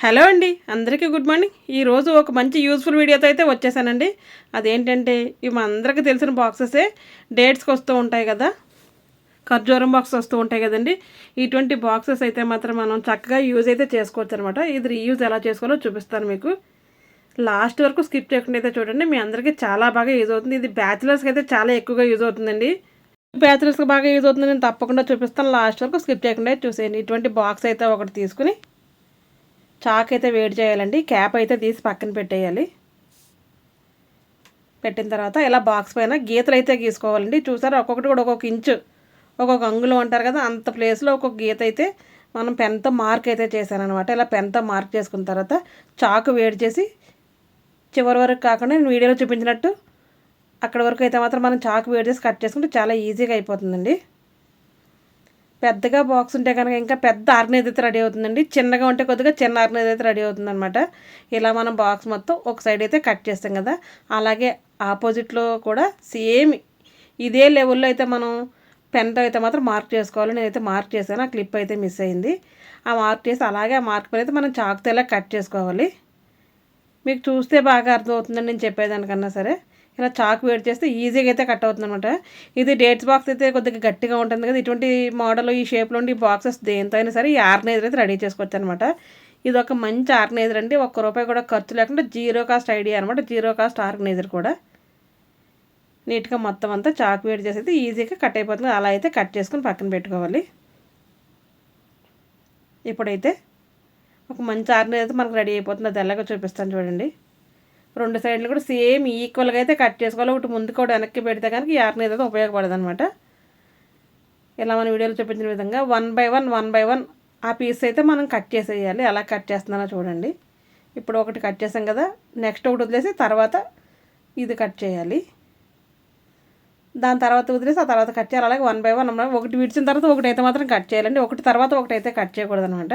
Hello అండి అందరికీ good morning. ఈరోజు ఒక మంచి యూస్ఫుల్ వీడియోతో అయితే వచ్చేసానండి. అదేంటంటే ఇవి మన అందరికీ తెలిసిన బాక్సెసే. డేట్స్కి వస్తూ ఉంటాయి కదా. ఖర్జూరం బాక్స్ వస్తూ ఉంటాయి కదండి. ఇటువంటి బాక్సెస్ అయితే మాత్రం మనం చక్కగా యూజ్ అయితే చేసుకోవచ్చు అనమాట ఇది రీయూజ్ ఎలా చేసుకోవాలో చూపిస్తాను మీకు. లాస్ట్ వరకు స్కిప్ చేయకుండా అయితే చూడండి. మీ అందరికీ చాలా బాగా యూజ్ అవుతుంది. ఇది బ్యాచిలర్స్కి అయితే చాలా ఎక్కువగా యూజ్ అవుతుందండి. బ్యాచిలర్స్కి బాగా యూజ్ అవుతుంది నేను తప్పకుండా చూపిస్తాను. లాస్ట్ వరకు స్కిప్ చేయకుండా చూసేయండి. ఇటువంటి బాక్స్ అయితే ఒకటి తీసుకుని చాక్ అయితే వేడి చేయాలండి. క్యాప్ అయితే తీసి పక్కన పెట్టేయాలి. పెట్టిన తర్వాత ఇలా బాక్స్ పైన గీతలు అయితే గీసుకోవాలండి. చూసారా? ఒక్కొక్కటి కూడా ఒక్కొక్క ఇంచు ఒక్కొక్క అంగుళం అంటారు కదా అంత ప్లేస్లో ఒక్కొక్క గీత అయితే మనం పెన్తో మార్క్ అయితే చేశానమాట ఇలా పెన్తో మార్క్ చేసుకున్న తర్వాత చాకు వేడి చేసి చివరి వరకు కాకుండా నేను వీడియోలో చూపించినట్టు అక్కడ వరకు అయితే మాత్రం మనం చాకు వేడి చేసి కట్ చేసుకుంటే చాలా ఈజీగా అయిపోతుందండి. పెద్దగా బాక్స్ ఉంటే కనుక ఇంకా పెద్ద ఆర్గనైజ్ అయితే రెడీ అవుతుందండి చిన్నగా ఉంటే కొద్దిగా చిన్న ఆర్గనైజ్ అయితే రెడీ అవుతుంది అనమాట ఇలా మనం బాక్స్ మొత్తం ఒక సైడ్ అయితే కట్ చేస్తాం కదా. అలాగే ఆపోజిట్లో కూడా సేమ్ ఇదే లెవెల్లో అయితే మనం పెన్తో అయితే మాత్రం మార్క్ చేసుకోవాలి. నేనైతే మార్క్ చేశాను ఆ క్లిప్ అయితే మిస్ అయింది. ఆ మార్క్ చేసి అలాగే ఆ మార్క్ పైన అయితే మనం చాకుతో ఇలా కట్ చేసుకోవాలి. మీకు చూస్తే బాగా అర్థమవుతుందని నేను చెప్పేదానికన్నా సరే. ఇలా చాకు వేడి చేస్తే ఈజీగా అయితే కట్ అవుతుంది అనమాట ఇది డేట్స్ బాక్స్ అయితే కొద్దిగా గట్టిగా ఉంటుంది కదా ఇటువంటి మోడల్ ఈ షేప్లో ఉండి బాక్సెస్ దేంతో అయినా సరే ఈ ఆర్గనైజర్ అయితే రెడీ చేసుకోవచ్చు అనమాట ఇది ఒక మంచి ఆర్గనైజర్ అండి. ఒక్క రూపాయి కూడా ఖర్చు లేకుండా జీరో కాస్ట్ ఐడియా అనమాట జీరో కాస్ట్ ఆర్గనైజర్ కూడా. నీట్గా మొత్తం అంతా చాకు వేడి చేసి అయితే ఈజీగా కట్ అయిపోతుంది. అలా అయితే కట్ చేసుకుని పక్కన పెట్టుకోవాలి. ఇప్పుడైతే ఒక మంచి ఆర్నర్ అయితే మనకు రెడీ అయిపోతుంది. అది ఎలాగో చూపిస్తాను చూడండి. రెండు సైడ్లు కూడా సేమ్ ఈక్వల్గా అయితే కట్ చేసుకోవాలి. ఒకటి ముందు కూడా వెనక్కి పెడితే కనుక ఈ ఆర్నర్ అయితే ఉపయోగపడదు అనమాట ఇలా మన వీడియోలో చూపించిన విధంగా one by one one by one ఆ పీస్ అయితే మనం కట్ చేసేయాలి. ఎలా కట్ చేస్తున్నానో చూడండి. ఇప్పుడు ఒకటి కట్ చేసాం కదా. నెక్స్ట్ ఒకటి వదిలేసి తర్వాత ఇది కట్ చేయాలి. దాని తర్వాత వదిలేసి ఆ తర్వాత కట్ చేయాలి. అలాగే వన్ బై వన్ ఒకటి విడిచిన తర్వాత ఒకటి అయితే మాత్రం కట్ చేయాలండి. ఒకటి తర్వాత ఒకటి అయితే కట్ చేయకూడదు అనమాట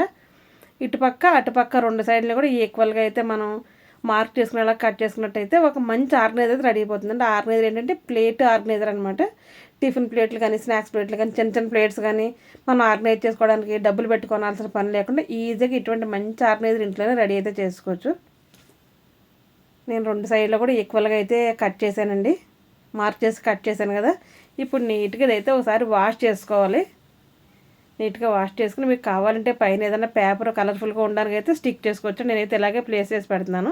ఇటుపక్క అటుపక్క రెండు సైడ్లు కూడా ఈక్వల్గా అయితే మనం మార్క్ చేసుకునేలా కట్ చేసుకున్నట్టయితే ఒక మంచి ఆర్గనైజర్ రెడీ అయిపోతుంది. అంటే ఆర్గనైజర్ ఏంటంటే ప్లేట్ ఆర్గనైజర్ అనమాట టిఫిన్ ప్లేట్లు కానీ స్నాక్స్ ప్లేట్లు కానీ చిన్న చిన్న ప్లేట్స్ కానీ మనం ఆర్గనైజ్ చేసుకోవడానికి డబ్బులు పెట్టుకోవాల్సిన పని లేకుండా ఈజీగా ఇటువంటి మంచి ఆర్గనైజర్ ఇంట్లోనే రెడీ అయితే చేసుకోవచ్చు. నేను రెండు సైడ్లో కూడా ఈక్వల్గా అయితే కట్ చేశానండి. మార్క్ చేసి కట్ చేశాను కదా. ఇప్పుడు నీట్గా ఇదైతే ఒకసారి వాష్ చేసుకోవాలి. నీట్గా వాష్ చేసుకుని మీకు కావాలంటే పైన ఏదైనా పేపర్ కలర్ఫుల్గా ఉండడానికి అయితే స్టిక్ చేసుకోవచ్చు. నేనైతే ఇలాగే ప్లేస్ చేసి పెడుతున్నాను.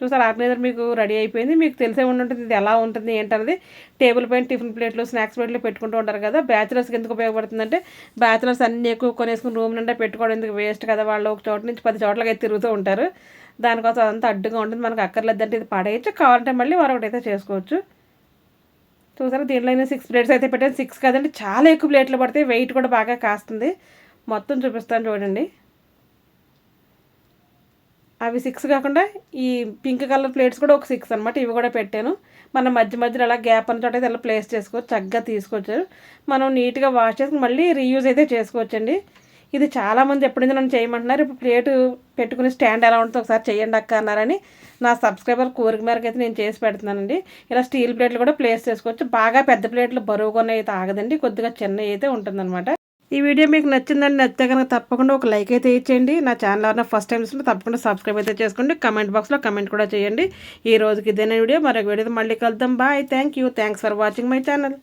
చూసారు ఆర్గనైజర్ మీకు రెడీ అయిపోయింది. మీకు తెలిసే ఉంటుంది ఇది ఎలా ఉంటుంది ఏంటనేది. టేబుల్ పైన టిఫిన్ ప్లేట్లు స్నాక్స్ ప్లేట్లు పెట్టుకుంటూ ఉంటారు కదా. బ్యాచిలర్స్కి ఎందుకు ఉపయోగపడుతుందంటే బ్యాచిలర్స్ అన్నీ ఎక్కువ కొనేసుకుని రూమ్ నిండా పెట్టుకోవడం ఎందుకు వేస్ట్ కదా. వాళ్ళు ఒక చోట నుంచి పది చోట్లకి అయితే తిరుగుతూ ఉంటారు. దానికోసం అదంతా అడ్డుగా ఉంటుంది. మనకు అక్కర్లేదంటే ఇది పడేయచ్చు. కావాలంటే మళ్ళీ మరొకటి అయితే చేసుకోవచ్చు. చూసారా? దీనిలో అయినా సిక్స్ ప్లేట్స్ అయితే పెట్టాను. సిక్స్ కదండి చాలా ఎక్కువ ప్లేట్లు పడతాయి వెయిట్ కూడా బాగా కాస్తుంది. మొత్తం చూపిస్తాను చూడండి. అవి సిక్స్ కాకుండా ఈ పింక్ కలర్ ప్లేట్స్ కూడా ఒక సిక్స్ అనమాట ఇవి కూడా పెట్టాను. మనం మధ్య మధ్యలో అలా గ్యాప్ అన్న చోట అయితే ఇలా ప్లేస్ చేసుకోవచ్చు. చక్కగా తీసుకోవచ్చు. మనం నీట్గా వాష్ చేసుకుని మళ్ళీ రీయూజ్ అయితే చేసుకోవచ్చండి. ఇది చాలామంది ఎప్పటి నుంచి నన్ను చేయమంటున్నారు ఇప్పుడు ప్లేటు పెట్టుకుని స్టాండ్ ఎలా ఉంటుందో ఒకసారి చేయండి అక్క అన్నారని నా సబ్స్క్రైబర్ కోరిక మేరకు అయితే నేను చేసి పెడుతున్నానండి. ఇలా స్టీల్ ప్లేట్లు కూడా ప్లేస్ చేసుకోవచ్చు. బాగా పెద్ద ప్లేట్లు బరువుగా అయితే ఆగదండి కొద్దిగా చిన్న అయితే ఉంటుందన్నమాట. ఈ వీడియో మీకు నచ్చిందండి నచ్చితే కనుక తప్పకుండా ఒక లైక్ అయితే ఇచ్చేయండి. నా ఛానల్ ఎవరైనా ఫస్ట్ టైం చూసినా తప్పకుండా సబ్స్క్రైబ్ అయితే చేసుకోండి. కమెంట్ బాక్స్లో కమెంట్ కూడా చేయండి. ఈ రోజుకి ఇదేనా వీడియో? మరొక వీడియో మళ్ళీ కలుద్దాం. Bye. Thank you thanks for watching my channel.